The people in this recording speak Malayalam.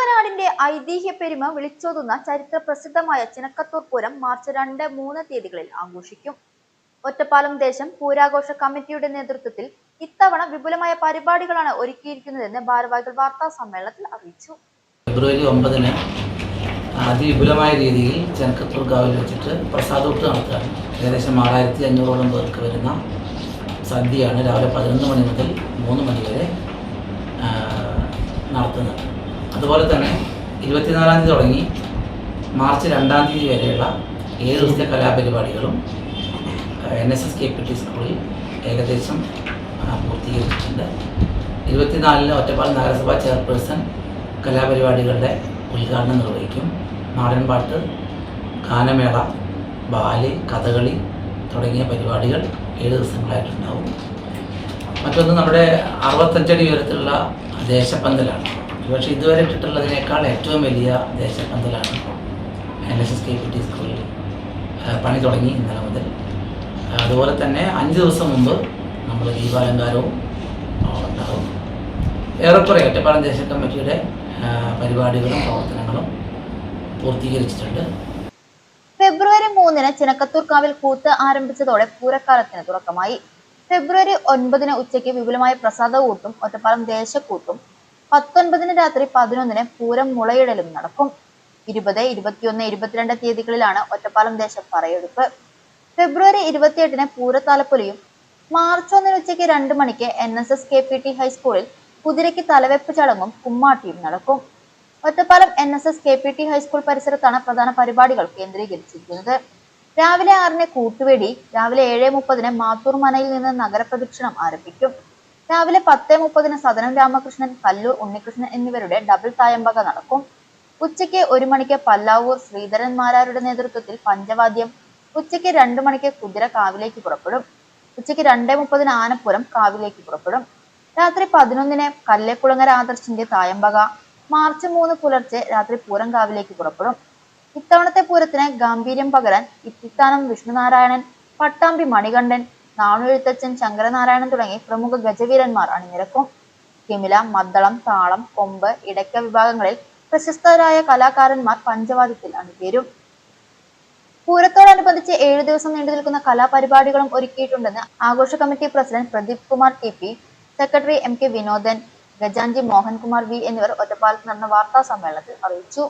തിരുവനാടിന്റെ ഐതിഹ്യ പെരുമ വിളിച്ചോതുന്ന ചരിത്ര പ്രസിദ്ധമായ ചിനക്കത്തൂർ പൂരം മാർച്ച് രണ്ട് മൂന്ന് തീയതികളിൽ ആഘോഷിക്കും. ഒറ്റപ്പാലം ദേശം പൂരാഘോഷ കമ്മിറ്റിയുടെ നേതൃത്വത്തിൽ ഇത്തവണ വിപുലമായ പരിപാടികളാണ് ഒരുക്കിയിരിക്കുന്നതെന്ന് ഭാരവാഹികൾ വാർത്താ സമ്മേളനത്തിൽ അറിയിച്ചു. ഫെബ്രുവരി ഒമ്പതിന് അതിവിപുലമായ രീതിയിൽ ചെനക്കത്തൂർ കാവിൽ വെച്ചിട്ട് പ്രസാദൂട്ട് നടത്തുകയാണ് ഏകദേശം ആറായിരത്തി അഞ്ഞൂറോളം പേർക്ക് വരുന്ന സദ്യയാണ് രാവിലെ പതിനൊന്ന് മണി മുതൽ മൂന്ന് മണി വരെ നടത്തുന്നത്. അതുപോലെ തന്നെ ഇരുപത്തിനാലാം തീയതി തുടങ്ങി മാർച്ച് രണ്ടാം തീയതി വരെയുള്ള ഏഴ് ദിവസത്തെ കലാപരിപാടികളും N S S K P T സ്കൂളിൽ ഏകദേശം പൂർത്തീകരിച്ചിട്ടുണ്ട്. ഇരുപത്തിനാലിന് ഒറ്റപ്പാൽ നഗരസഭാ ചെയർപേഴ്സൺ കലാപരിപാടികളുടെ ഉദ്ഘാടനം നിർവഹിക്കും. നാടൻപാട്ട് ഗാനമേള ബാൽ കഥകളി തുടങ്ങിയ പരിപാടികൾ ഏഴ് ദിവസങ്ങളായിട്ടുണ്ടാവും. മറ്റൊന്ന് നമ്മുടെ അറുപത്തഞ്ചടി ഉയരത്തിലുള്ള ദേശപ്പന്തലാണ്. പക്ഷേ ഇതുവരെ ഇട്ടിട്ടുള്ളതിനേക്കാൾ ഏറ്റവും വലിയ ദേശപ്പന്തലാണ് N S S K P T സ്കൂളിൽ പണി തുടങ്ങി ഇന്നലെ മുതൽ. അതുപോലെ തന്നെ അഞ്ച് ദിവസം മുമ്പ് നമ്മൾ ദീപാലങ്കാരവും ഉണ്ടാവും ഏറെക്കുറെ ഒറ്റപ്പാലം ദേശ കമ്മിറ്റിയുടെ പരിപാടികളും പ്രവർത്തനങ്ങളും പൂർത്തീകരിച്ചിട്ടുണ്ട്. ഫെബ്രുവരി മൂന്നിന് ചിനക്കത്തൂർക്കാവിൽ കൂത്ത് ആരംഭിച്ചതോടെ പൂരക്കാലത്തിന് തുടക്കമായി. ഫെബ്രുവരി ഒൻപതിന് ഉച്ചയ്ക്ക് വിപുലമായ പ്രസാദ കൂട്ടും ഒറ്റപ്പാലം ദേശക്കൂട്ടും പത്തൊൻപതിന് രാത്രി പതിനൊന്നിന് പൂരം മുളയിടലും നടക്കും. ഇരുപത് ഇരുപത്തിയൊന്ന് ഇരുപത്തിരണ്ട് തീയതികളിലാണ് ഒറ്റപ്പാലം ദേശം പറയെടുപ്പ്. ഫെബ്രുവരി ഇരുപത്തിയെട്ടിന് പൂരത്താലപ്പൊലിയും മാർച്ച് ഒന്നിന് ഉച്ചയ്ക്ക് രണ്ട് മണിക്ക് N S S K P T ഹൈസ്കൂളിൽ കുതിരയ്ക്ക് തലവെപ്പ് ചടങ്ങും കുമ്മാട്ടിയും നടക്കും. Ottapalam N S S K P T high school പരിസരത്താണ് പ്രധാന പരിപാടികൾ കേന്ദ്രീകരിച്ചിരിക്കുന്നത്. രാവിലെ ആറിന് കൂട്ടുവേടി രാവിലെ ഏഴ് മുപ്പതിന് മാത്തൂർ മനയിൽ നിന്ന് നഗരപ്രദക്ഷിണം ആരംഭിക്കും. രാവിലെ പത്ത് മുപ്പതിന് സദനം രാമകൃഷ്ണൻ കല്ലൂർ ഉണ്ണികൃഷ്ണൻ എന്നിവരുടെ ഡബിൾ തായമ്പക നടക്കും. ഉച്ചയ്ക്ക് ഒരു മണിക്ക് പല്ലാവൂർ ശ്രീധരൻ മാരാരുടെ നേതൃത്വത്തിൽ പഞ്ചവാദ്യം ഉച്ചയ്ക്ക് രണ്ടു മണിക്ക് കുതിര കാവിലേക്ക് പുറപ്പെടും ഉച്ചയ്ക്ക് രണ്ടേ മുപ്പതിന് ആനപ്പുരം കാവിലേക്ക് പുറപ്പെടും. രാത്രി പതിനൊന്നിന് കല്ലേക്കുളങ്ങര ആദർശിന്റെ തായമ്പക മാർച്ച് മൂന്ന് പുലർച്ചെ രാത്രി പൂരം കാവിലേക്ക് പുറപ്പെടും. ഇത്തവണത്തെ പൂരത്തിന് ഗാംഭീര്യം പകരാൻ ഇത്തിത്താനം വിഷ്ണുനാരായണൻ പട്ടാമ്പി മണികണ്ഠൻ നാണുഎഴുത്തച്ഛൻ ശങ്കരനാരായണൻ തുടങ്ങി പ്രമുഖ ഗജവീരന്മാർ അണിനിരക്കും. കിമില മദ്ദളം താളം കൊമ്പ് ഇടയ്ക്ക വിഭാഗങ്ങളിൽ പ്രശസ്തരായ കലാകാരന്മാർ പഞ്ചവാദ്യത്തിൽ അണിചേരും. പൂരത്തോടനുബന്ധിച്ച് ഏഴു ദിവസം നീണ്ടു നിൽക്കുന്ന കലാപരിപാടികളും ഒരുക്കിയിട്ടുണ്ടെന്ന് ആഘോഷ committee president Pradeep Kumar T P secretary M K Vinodan ഗജാൻജി Mohankumar V എന്നിവർ ഒറ്റപ്പാലത്ത് നടന്ന വാർത്താ സമ്മേളനത്തിൽ അറിയിച്ചു.